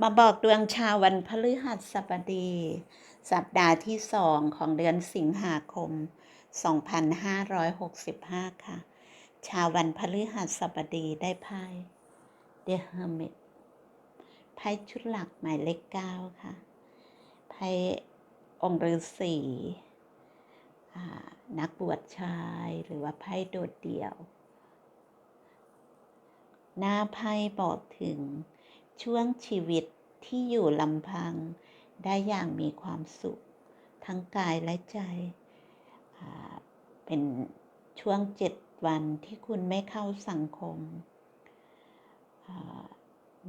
มาบอกดวงชาววันพฤหัสบดี สัปดาห์ที่สองของเดือนสิงหาคม 2565 ค่ะ ชาววันพฤหัสบดีได้ไพ่ The Hermit ไพ่ชุดหลักหมายเลขเก้าค่ะ ไพ่องค์ฤาษีอ่นักบวชชายหรือว่าไพ่โดดเดี่ยว หน้าไพ่บอกถึง ช่วงชีวิตที่อยู่ลำพัง ได้อย่างมีความสุข ทั้งกายและใจ เป็นช่วงเจ็ดวันที่คุณไม่เข้าสังคมอ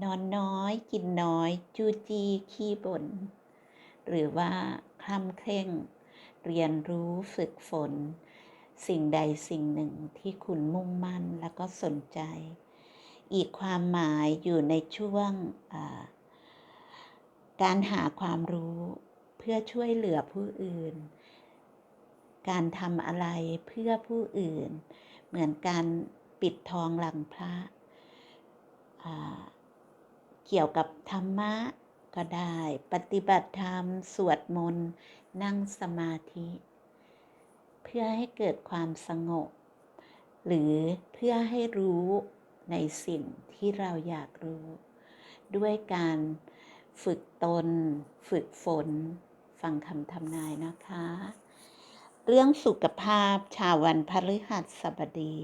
นอนน้อยกินน้อย จูจีขี้บน่นหรือว่าคล่ำเคร่ง เรียนรู้ฝึกฝน สิ่งใดสิ่งหนึ่งที่คุณมุ่งมั่นแล้วก็สนใจ อีกความหมายอยู่ในช่วงการหาความรู้เพื่อช่วยเหลือผู้อื่น การทำอะไรเพื่อผู้อื่น เหมือนการปิดทองหลังพระเกี่ยวกับธรรมะก็ได้ ปฏิบัติธรรม สวดมนต์ นั่งสมาธิ เพื่อให้เกิดความสงบ หรือเพื่อให้รู้ ในสิ่งที่เราอยากรู้ ด้วยการฝึกตน ฝึกฝน ฟังคำทำนายนะคะ เรื่องสุขภาพชาววันพฤหัสบดี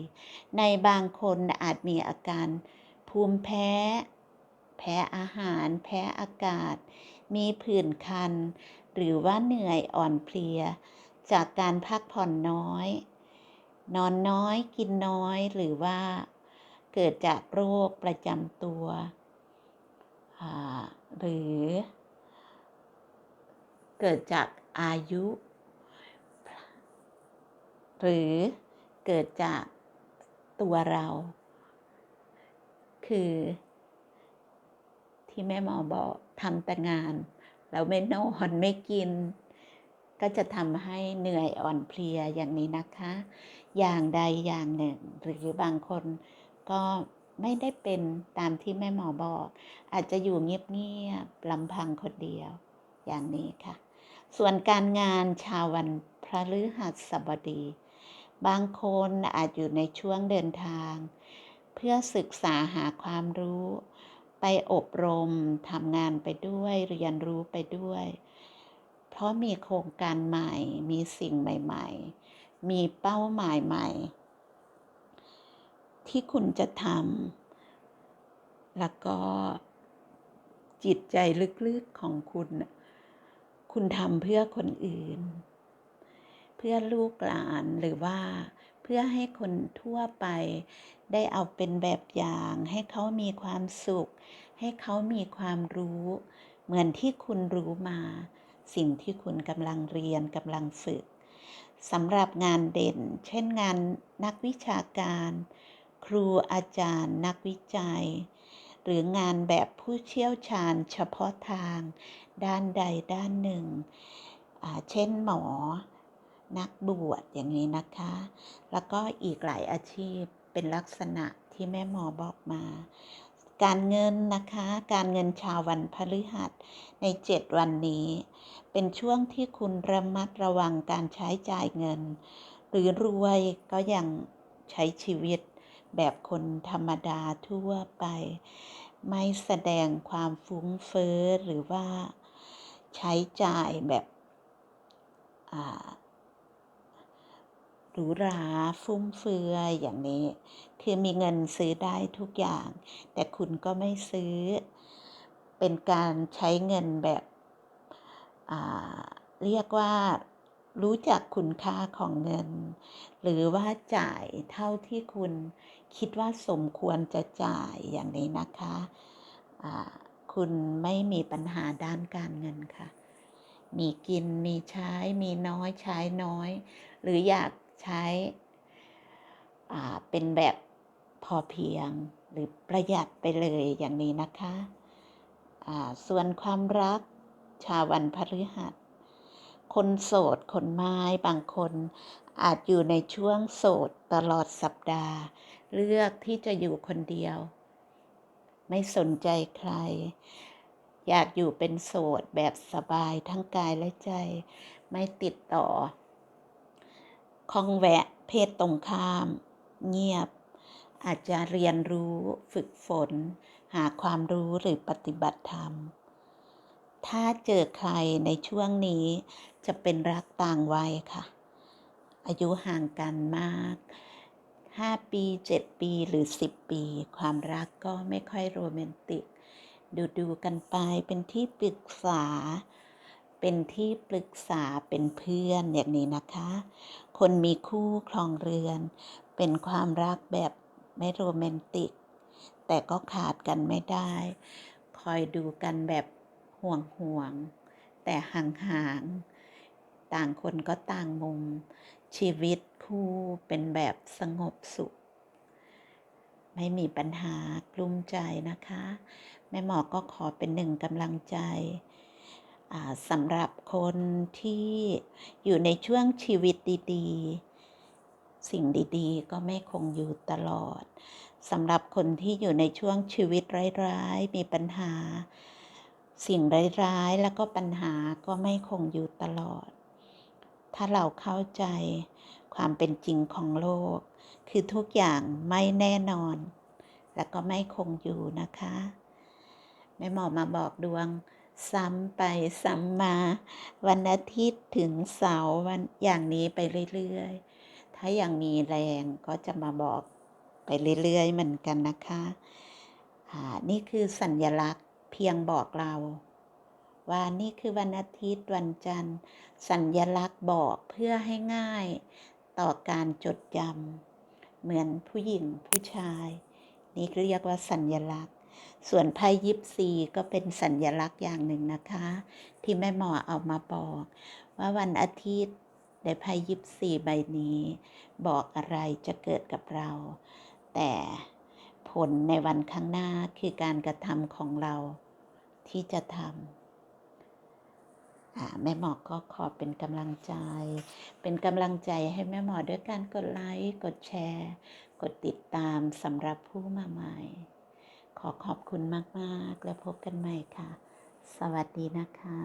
ในบางคนอาจมีอาการภูมิแพ้ แพ้อาหาร แพ้อากาศ มีผื่นคัน หรือว่าเหนื่อยอ่อนเพลีย จากการพักผ่อนน้อย นอนน้อยกินน้อยหรือว่า เกิดจากโรคประจำตัว หรือเกิดจากอายุ หรือเกิดจากตัวเรา คือที่แม่หมอบอกทำแต่งานแล้วไม่นอนไม่กิน ก็จะทำให้เหนื่อยอ่อนเพลียอย่างนี้นะคะ อย่างใดอย่างหนึ่ง หรือบางคน ก็ไม่ได้เป็นตามที่แม่หมอบอก อาจจะอยู่เงียบๆลำพังคนเดียว อย่างนี้ค่ะ ส่วนการงานชาววันพระฤหัสบดี บางคนอาจอยู่ในช่วงเดินทาง เพื่อศึกษาหาความรู้ ไปอบรมทำงานไปด้วย เรียนรู้ไปด้วย เพราะมีโครงการใหม่ มีสิ่งใหม่ ๆ มีเป้าหมายใหม่ ที่คุณจะทำแล้วก็จิตใจลึกๆของคุณ คุณทำเพื่อคนอื่น เพื่อลูกหลานหรือว่าเพื่อให้คนทั่วไป ได้เอาเป็นแบบอย่าง ให้เขามีความสุข ให้เขามีความรู้ เหมือนที่คุณรู้มา สิ่งที่คุณกำลังเรียนกำลังฝึกสำหรับงานเด่น เช่นงานนักวิชาการ ครูอาจารย์นักวิจัย หรืองานแบบผู้เชี่ยวชาญเฉพาะทาง ด้านใดด้านหนึ่ง เช่นหมอ นักบวชอย่างนี้นะคะ แล้วก็อีกหลายอาชีพเป็นลักษณะที่แม่หมอบอกมา การเงินนะคะ การเงินชาววันพฤหัสในเจ็ดวันนี้ เป็นช่วงที่คุณระมัดระวังการใช้จ่ายเงิน หรือรวยก็ยังใช้ชีวิต แบบคนธรรมดาทั่วไป ไม่แสดงความฟุ้งเฟ้อหรือว่าใช้จ่ายแบบหรูหราฟุ่มเฟือยอย่างนี้ คือมีเงินซื้อได้ทุกอย่าง แต่คุณก็ไม่ซื้อ เป็นการใช้เงินแบบเรียกว่า รู้จักคุณค่าของเงิน หรือว่าจ่ายเท่าที่คุณคิดว่าสมควรจะจ่ายอย่างนี้นะคะะคุณไม่มีปัญหาด้านการเงินค่ะ มีกินมีใช้มีน้อยใช้น้อย หรืออยากใช้เป็นแบบพอเพียงหรือประหยัดไปเลยอย่างนี้นะคะะส่วนความรักชาวันพฤหัส คนโสดคนไม้บางคนอาจอยู่ในช่วงโสดตลอดสัปดาห์ เลือกที่จะอยู่คนเดียว ไม่สนใจใคร อยากอยู่เป็นโสดแบบสบายทั้งกายและใจ ไม่ติดต่อคองแวะเพศตรงข้าม เงียบ อาจจะเรียนรู้ฝึกฝน หาความรู้หรือปฏิบัติธรรม ถ้าเจอใครในช่วงนี้จะเป็นรักต่างวัยค่ะ อายุห่างกันมาก 5 ปี 7 ปีหรือ 10 ปี ความรักก็ไม่ค่อยโรแมนติก ดูดูกันไปเป็นที่ปรึกษา เป็นที่ปรึกษาเป็นเพื่อนอย่างนี้นะคะ คนมีคู่ครองเรือน เป็นความรักแบบไม่โรแมนติก แต่ก็ขาดกันไม่ได้ คอยดูกันแบบ ห่วงห่วง แต่ห่างๆต่างคนก็ต่างมุม ชีวิตคู่เป็นแบบสงบสุข ไม่มีปัญหากลุ้มใจนะคะ แม่หมอก็ขอเป็นหนึ่งกำลังใจสำหรับคนที่อยู่ในช่วงชีวิตดีๆ สิ่งดีๆ ก็ไม่คงอยู่ตลอดสำหรับคนที่อยู่ในช่วงชีวิตร้ายๆ มีปัญหา สิ่งร้ายๆ แล้วก็ปัญหาก็ไม่คงอยู่ตลอด ถ้าเราเข้าใจความเป็นจริงของโลก คือทุกอย่างไม่แน่นอน และก็ไม่คงอยู่นะคะแม่หมอมาบอกดวงซ้ำไปซ้ำมา วันอาทิตย์ถึงเสาร์วันอย่างนี้ไปเรื่อยๆ ถ้ายังมีแรงก็จะมาบอกไปเรื่อยๆเหมือนกันนะคะ นี่คือสัญญลักษณ์ เพียงบอกเราว่านี่คือวันอาทิตย์วันจันทร์ สัญญลักษณ์บอกเพื่อให้ง่าย ต่อการจดจำเหมือนผู้หญิงผู้ชาย นี่เรียกว่าสัญญลักษณ์ ส่วนไพ่ยิปซีก็เป็นสัญญลักษณ์อย่างหนึ่งนะคะ ที่แม่หมอเอามาบอก ว่าวันอาทิตย์ในไพ่ยิปซีใบนี้ บอกอะไรจะเกิดกับเรา แต่ ผลในวันข้างหน้าคือการกระทำของเราที่จะทำแม่หมอก็ขอเป็นกำลังใจ เป็นกำลังใจให้แม่หมอด้วยการกดไลค์กดแชร์ กดติดตามสำหรับผู้มาใหม่ ขอขอบคุณมาก ๆ และพบกันใหม่ค่ะ สวัสดีนะคะ